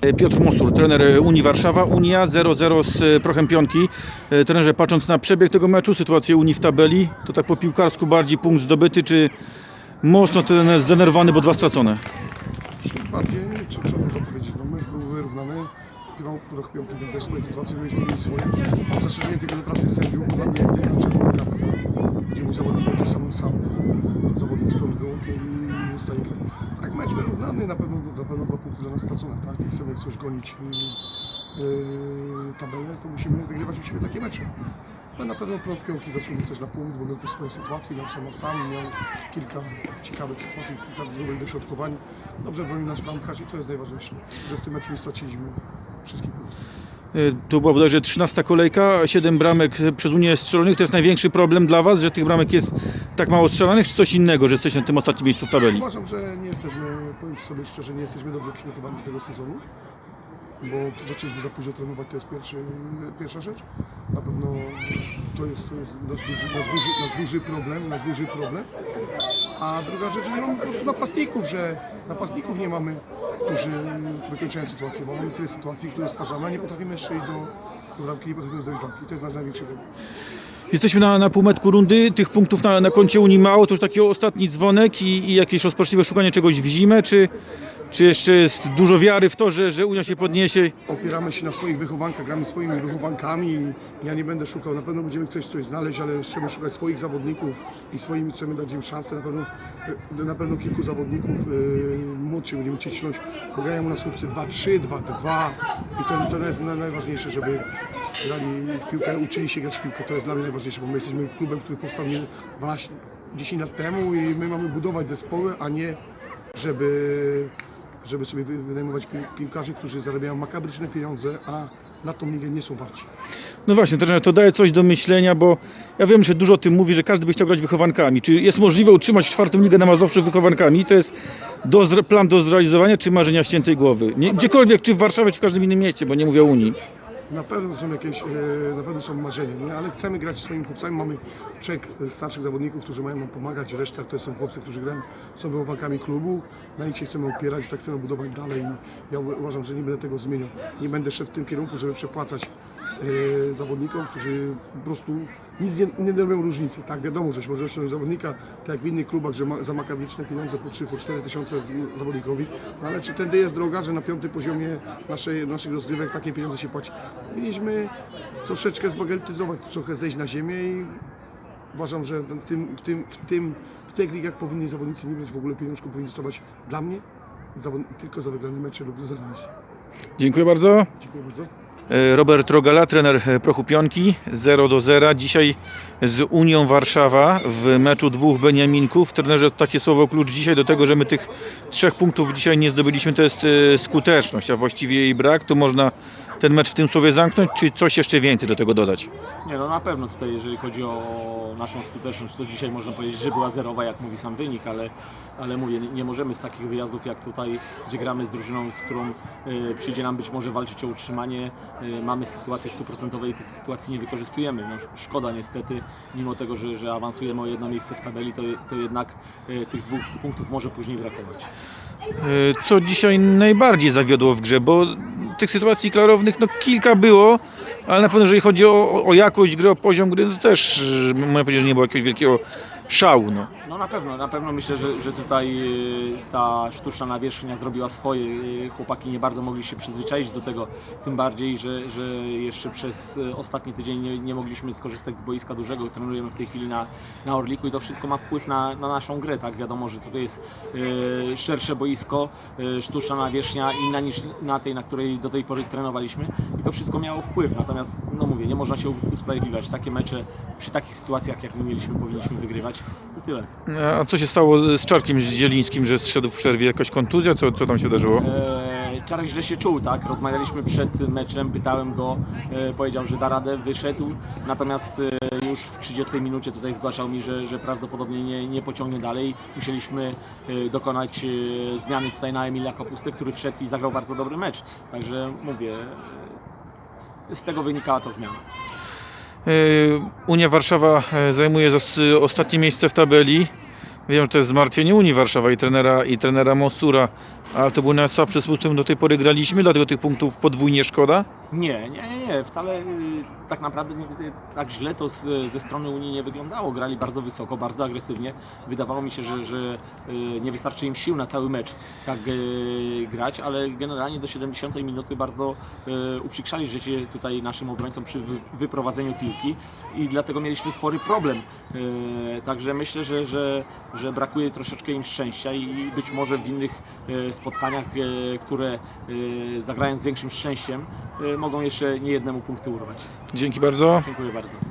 Piotr Mosur, trener Unii Warszawa. Unia 0-0 z Prochem Pionki. E, Trenerze, patrząc na przebieg tego meczu, sytuację Unii w tabeli, to tak po piłkarsku bardziej punkt zdobyty, czy mocno ten zdenerwowany, bo dwa stracone? Bardziej, czy co można powiedzieć, no mecz był wyrównany. Grał rok piąty był też swoje sytuacje, mieliśmy mieli swoje. Mam zastrzeżenie tylko do pracy sędziów, bo dla mnie jedyna czerwona kartka, gdzie mój zawodnik będzie sam sam. I grę. Tak, mecz wyrównany, na pewno, na pewno dwa punkty dla nas stracone, tak? Jak chcemy coś gonić yy, yy, tabelę, to musimy wygrywać u siebie takie mecze. Ale na pewno prąd piątki zasłużył też na punkt, bo miał też swoje sytuacje, grał sam sam, miał kilka ciekawych sytuacji, kilka dobrych dośrodkowań. Dobrze bronił nasz bramkarz i to jest najważniejsze, że w tym meczu nie straciliśmy wszystkich punktów. E, To była bodajże 13 kolejka, 7 bramek przez Unię strzelonych. To jest największy problem dla Was, że tych bramek jest tak mało strzelanych, czy coś innego, że jesteście na tym ostatnim miejscu w tabeli? Uważam, że nie jesteśmy, powiem sobie szczerze, nie jesteśmy dobrze przygotowani do tego sezonu, bo zaczęliśmy za późno trenować, to jest pierwszy, pierwsza rzecz. Na pewno to jest, to jest nasz, duży, nasz, duży, nasz duży problem, nasz duży problem. A druga rzecz, że nie mamy po prostu napastników, że napastników nie mamy, którzy wykończają sytuację, bo mamy tyle sytuacji, które stwarzamy, a nie potrafimy jeszcze do, do bramki, nie potrafimy zdobyć bramki. To jest nasz największy problem. Jesteśmy na, na półmetku rundy, tych punktów na, na koncie Unii mało, to już taki ostatni dzwonek i, i jakieś rozpaczliwe szukanie czegoś w zimę, czy, czy jeszcze jest dużo wiary w to, że, że Unia się podniesie? opieramy się na swoich wychowankach, gramy swoimi wychowankami i ja nie będę szukał, na pewno będziemy coś, coś znaleźć, ale chcemy szukać swoich zawodników i swoimi chcemy dać im szansę, na pewno, e, na pewno kilku zawodników yy, młodszych będziemy ciśnąć, bo grają u nas chłopcy 2-3, 2-2 i to, to jest na- najważniejsze, żeby grali w piłkę, uczyli się grać w piłkę, to jest dla mnie najważniejsze, bo my jesteśmy klubem, który powstał nie 12, 10 lat temu i my mamy budować zespoły, a nie żeby żeby sobie wy- wynajmować pi- piłkarzy, którzy zarabiają makabryczne pieniądze, a na tą ligę nie są warci. No właśnie, to daje coś do myślenia, bo ja wiem, że dużo o tym mówi, że każdy by chciał grać wychowankami. Czy jest możliwe utrzymać czwartą ligę na Mazowszu wychowankami? To jest do, plan do zrealizowania, czy marzenia ściętej głowy? Nie, gdziekolwiek, czy w Warszawie, czy w każdym innym mieście, bo nie mówię o Unii. Na pewno są jakieś, e, na pewno są marzenia, nie? ale chcemy grać swoimi chłopcami. Mamy trzech e, starszych zawodników, którzy mają nam pomagać, reszta to są chłopcy, którzy grają, są wychowankami klubu, na nich się chcemy opierać, tak chcemy budować dalej. Ja uważam, że nie będę tego zmieniał. Nie będę szedł w tym kierunku, żeby przepłacać e, zawodnikom, którzy po prostu nic nie, nie robią różnicy. Tak, wiadomo, że może osiągnąć zawodnika, tak jak w innych klubach, że ma, za makabryczne pieniądze po 3, po 4 tysiące zawodnikowi, no ale czy tędy jest droga, że na piątym poziomie naszej, naszych rozgrywek takie pieniądze się płaci? Powinniśmy troszeczkę zbagatelizować, trochę zejść na ziemię i uważam, że w tym, w tym, w tym, w tych ligach powinni zawodnicy nie mieć w ogóle pieniążków, powinni dostawać dla mnie tylko za wygrane mecze lub za remis. Dziękuję bardzo. Dziękuję bardzo. E, Robert Rogala, trener e, Prochu Pionki, 0 do 0. Dzisiaj z Unią Warszawa w meczu dwóch Beniaminków. Trenerze, takie słowo klucz dzisiaj do tego, że my tych trzech punktów dzisiaj nie zdobyliśmy, to jest e, skuteczność, a właściwie jej brak. Tu można ten mecz w tym słowie zamknąć, czy coś jeszcze więcej do tego dodać? Nie, no na pewno tutaj, jeżeli chodzi o naszą skuteczność, to dzisiaj można powiedzieć, że była zerowa, jak mówi sam wynik, ale, ale mówię, nie, możemy z takich wyjazdów jak tutaj, gdzie gramy z drużyną, z którą y, przyjdzie nam być może walczyć o utrzymanie, mamy sytuację stuprocentowej i tych sytuacji nie wykorzystujemy. No, szkoda niestety, mimo tego, że, że awansujemy o jedno miejsce w tabeli, to, to jednak y, tych dwóch punktów może później brakować. E, Co dzisiaj najbardziej zawiodło w grze, bo tych sytuacji klarownych no, kilka było, ale na pewno jeżeli chodzi o, o jakość gry, o poziom gry, to też można powiedzieć, że nie było jakiegoś wielkiego szału. No. No na pewno, na pewno myślę, że, że tutaj y, ta sztuczna nawierzchnia zrobiła swoje. Chłopaki nie bardzo mogli się przyzwyczaić do tego, tym bardziej, że, że jeszcze przez y, ostatni tydzień nie, nie mogliśmy skorzystać z boiska dużego. Trenujemy w tej chwili na, na Orliku i to wszystko ma wpływ na, na naszą grę. Tak? Wiadomo, że tutaj jest y, szersze boisko, y, sztuczna nawierzchnia inna niż na tej, na której do tej pory trenowaliśmy i to wszystko miało wpływ. Natomiast, no mówię, nie można się usprawiedliwiać. Takie mecze przy takich sytuacjach, jak my mieliśmy, powinniśmy wygrywać. I tyle. A co się stało z Czarkiem Zielińskim, że zszedł w przerwie jakaś kontuzja? Co, co tam się wydarzyło? E, Czarek źle się czuł, tak? Rozmawialiśmy przed meczem, pytałem go, e, powiedział, że da radę, wyszedł, natomiast e, już w 30 minucie tutaj zgłaszał mi, że, że prawdopodobnie nie, nie pociągnie dalej. Musieliśmy e, dokonać e, zmiany tutaj na Emilia Kapustę, który wszedł i zagrał bardzo dobry mecz. Także mówię, e, z, z tego wynikała ta zmiana. E, Unia Warszawa e, zajmuje ostatnie miejsce w tabeli. Wiem, że to jest zmartwienie Unii Warszawa i trenera, i trenera Mosura, ale to był najsłabszy spół, z którym do tej pory graliśmy, dlatego tych punktów podwójnie szkoda. Nie, nie, nie, nie. wcale y, tak naprawdę nie, y, tak źle to z, ze strony Unii nie wyglądało. Grali bardzo wysoko, bardzo agresywnie. Wydawało mi się, że, że y, nie wystarczy im sił na cały mecz tak grać, ale generalnie do 70 minuty bardzo uprzykrzali życie tutaj naszym obrońcom przy wy, wyprowadzeniu piłki i dlatego mieliśmy spory problem. Także myślę, że, że, że brakuje troszeczkę im szczęścia i być może w innych y, spotkaniach, y, które y, zagrają z większym szczęściem, mogą jeszcze nie jednemu punkty urwać. Dzięki bardzo. Dziękuję bardzo.